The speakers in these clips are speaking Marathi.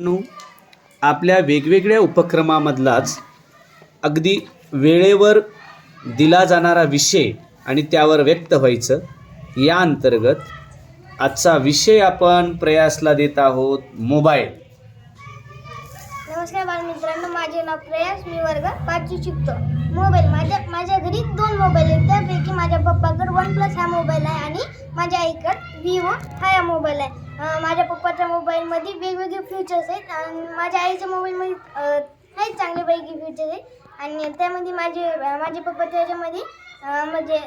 नो आपल्या वेगवेगळ्या उपक्रमामधलाच अगदी वेळेवर दिला जाणारा विषय आणि त्यावर व्यक्त व्हायचं या अंतर्गत आजचा विषय आपण प्रयासला देत आहोत मोबाईल. नमस्कार बालमित्रांनो माझे नाव प्रयास मी वर्ग पाचवी शिकतो. मोबाईल. माझ्या माझ्या घरी दोन मोबाईल आहेत. त्यापैकी माझ्या पप्पाकडे वन प्लस हा मोबाईल आहे आणि माझ्या आईकडे विवो हा या मोबाईल आहे. माझ्या पप्पाच्या मोबाईलमध्ये वेगवेगळे फीचर्स आहेत आणि माझ्या आईच्या मोबाईलमध्ये आहेत चांगल्यापैकी फीचर्स आहेत. आणि त्यामध्ये माझे माझे पप्पाच्या ह्याच्यामध्ये म्हणजे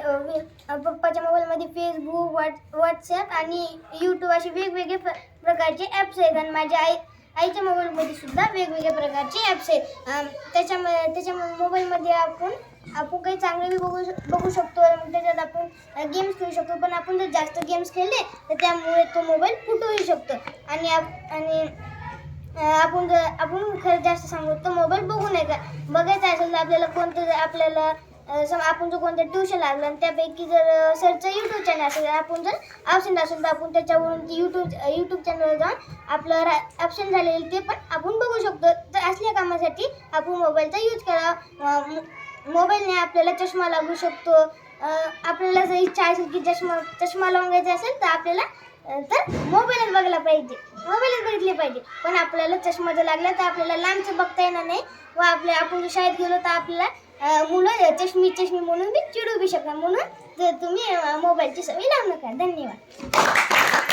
पप्पाच्या मोबाईलमध्ये फेसबुक व्हॉट व्हॉट्सॲप आणि यूट्यूब असे वेगवेगळे प्र प्रकारचे ॲप्स आहेत. आणि माझ्या आई आईच्या मोबाईलमध्ये सुद्धा वेगवेगळ्या प्रकारचे ॲप्स आहेत. त्याच्यामध्ये त्याच्या मोबाईलमध्ये आपण आपण काही चांगले बी बघू बघू शकतो. त्याच्यात आपण गेम्स खेळू शकतो. पण आपण जर जास्त गेम्स खेळले तर त्यामुळे तो मोबाईल फुटूही शकतो. आणि आप- आणि आपण जर आपण खरं जास्त सांगू तर मोबाईल बघू नये का? बघायचं असेल तर आपल्याला कोणतं आपल्याला सम आपण जर कोणत्या ट्युशन लागलं आणि त्यापैकी जर सरचं यूट्यूब चॅनल असेल आपण जर ऑप्शन असेल तर आपण त्याच्यावरून ती यूट्यूब यूट्यूब चॅनलवर जाऊन आपलं ऑप्शन झालेलं ते पण आपण बघू शकतो. तर असल्या कामासाठी आपण मोबाईलचा यूज करा. मोबाईलने आपल्याला चष्मा लागू शकतो. आपल्याला जर इच्छा असेल की चष्मा चष्मा लावून असेल तर आपल्याला तर मोबाईलच बघायला पाहिजे. मोबाईलच बघितले पाहिजे. पण आपल्याला चष्मा जर लागला तर आपल्याला लांबचं बघता येणार नाही. व आपल्या आपण शाळेत गेलो तर आपल्याला मुलं चष्मी चष्मी म्हणून बी चिडू बी शकतात म्हणून जर तुम्ही मोबाईलची सवय लावू नका. धन्यवाद.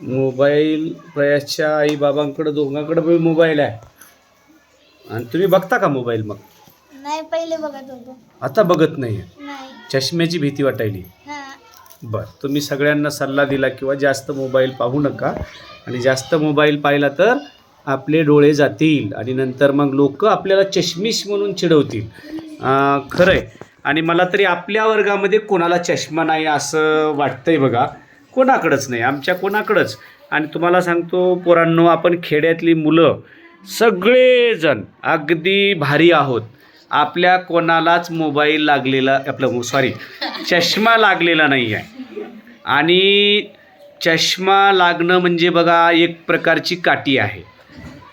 मोबाईल प्रयासच्या आई बाबांकडे दोघांकडे पण मोबाईल आहे. आणि तुम्ही बघता का मोबाईल मग? नाही पहिले बघत होतो. आता बघत नाही नाही. चष्म्याची भीती वाटायली. हां. बरं तुम्ही सगळ्यांना सल्ला दिला किंवा जास्त मोबाईल पाहू नका. आणि जास्त मोबाईल पाहिला तर आपले डोळे जातील आणि नंतर मग लोक आपल्याला चष्मिश म्हणून चिडवतील. खरं आहे आणि मला तरी आपल्या वर्गामध्ये कोणाला चष्मा नाही असं वाटतंय बघा. कोणाकडंच नाही आमच्या कोणाकडंच. आणि तुम्हाला सांगतो पोरांनो आपण खेड्यातली मुलं सगळेजण अगदी भारी आहोत. आपल्या कोणालाच मोबाईल लागलेला आपलं सॉरी चष्मा लागलेला नाही आहे आणि चष्मा लागणं म्हणजे बघा एक प्रकारची काठी आहे.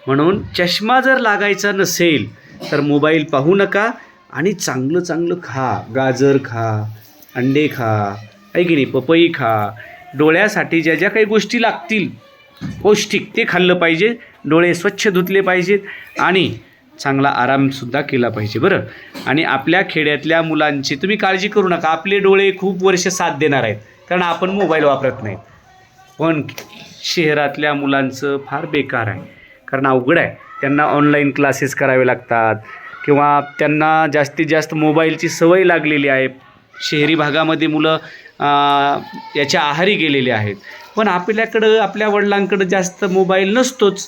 म्हणून चष्मा जर लागायचा नसेल तर मोबाईल पाहू नका आणि चांगलं चांगलं खा. गाजर खा अंडे खा आहे की नाही? पपई खा. डोळ्यासाठी ज्या ज्या काही गोष्टी लागतील पौष्टिक ते खाल्लं पाहिजे. डोळे स्वच्छ धुतले पाहिजेत आणि चांगला आरामसुद्धा केला पाहिजे बरं? आणि आपल्या खेड्यातल्या मुलांची तुम्ही काळजी करू नका. आपले डोळे खूप वर्ष साथ देणार आहेत कारण आपण मोबाईल वापरत नाहीत. पण शहरातल्या मुलांचं फार बेकार आहे. कारण अवघड आहे. त्यांना ऑनलाईन क्लासेस करावे लागतात किंवा त्यांना जास्तीत जास्त मोबाईलची सवय लागलेली आहे. शहरी भागामध्ये मुलं याच्या आहारी गेलेले आहेत. पण आपल्याकडं आपल्या वडिलांकडं जास्त मोबाईल नसतोच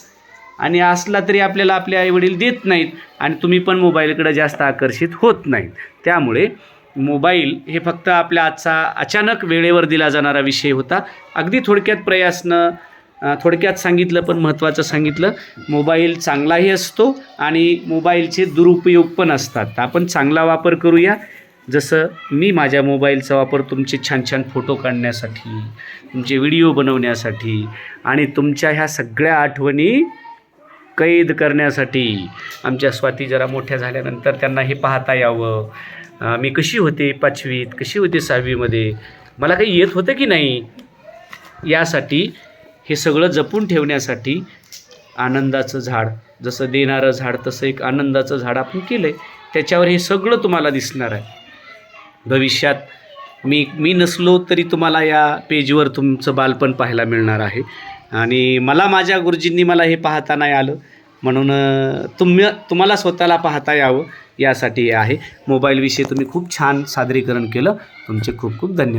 आणि असला तरी आपल्याला आपले आईवडील देत नाहीत आणि तुम्ही पण मोबाईलकडं जास्त आकर्षित होत नाहीत. त्यामुळे मोबाईल हे फक्त आपल्या आजचा अचानक वेळेवर दिला जाणारा विषय होता. अगदी थोडक्यात प्रयासनं थोडक्यात सांगितलं पण महत्त्वाचं सांगितलं. मोबाईल चांगलाही असतो आणि मोबाईलचे दुरुपयोग पण असतात. आपण चांगला वापर करूया. जसं मी माझ्या मोबाईलचा वापर तुमचे छान छान फोटो काढण्यासाठी तुमचे व्हिडिओ बनवण्यासाठी आणि तुमच्या ह्या सगळ्या आठवणी कैद करण्यासाठी. आमच्या स्वाती जरा मोठ्या झाल्यानंतर त्यांना हे पाहता यावं. मी कशी होते पाचवीत कशी होते सहावीमध्ये? मला काही येत होतं की नाही? यासाठी हे सगळं जपून ठेवण्यासाठी आनंदाचं झाड जसं देणारं झाड तसं एक आनंदाचं झाड आपण केलं आहे त्याच्यावर हे सगळं तुम्हाला दिसणार आहे. भविष्यात मी मी नसलो तरी तुम्हाला या पेजवर तुमचं बालपण पाहायला मिळणार आहे. आणि मला माझ्या गुरुजींनी मला हे पाहता नाही आलं. म्हणून तुम्ही तुम्हाला स्वतःला पाहता यावं यासाठी हे आहे. मोबाईलविषयी तुम्ही खूप छान सादरीकरण केलं. तुमचे खूप खूप धन्यवाद.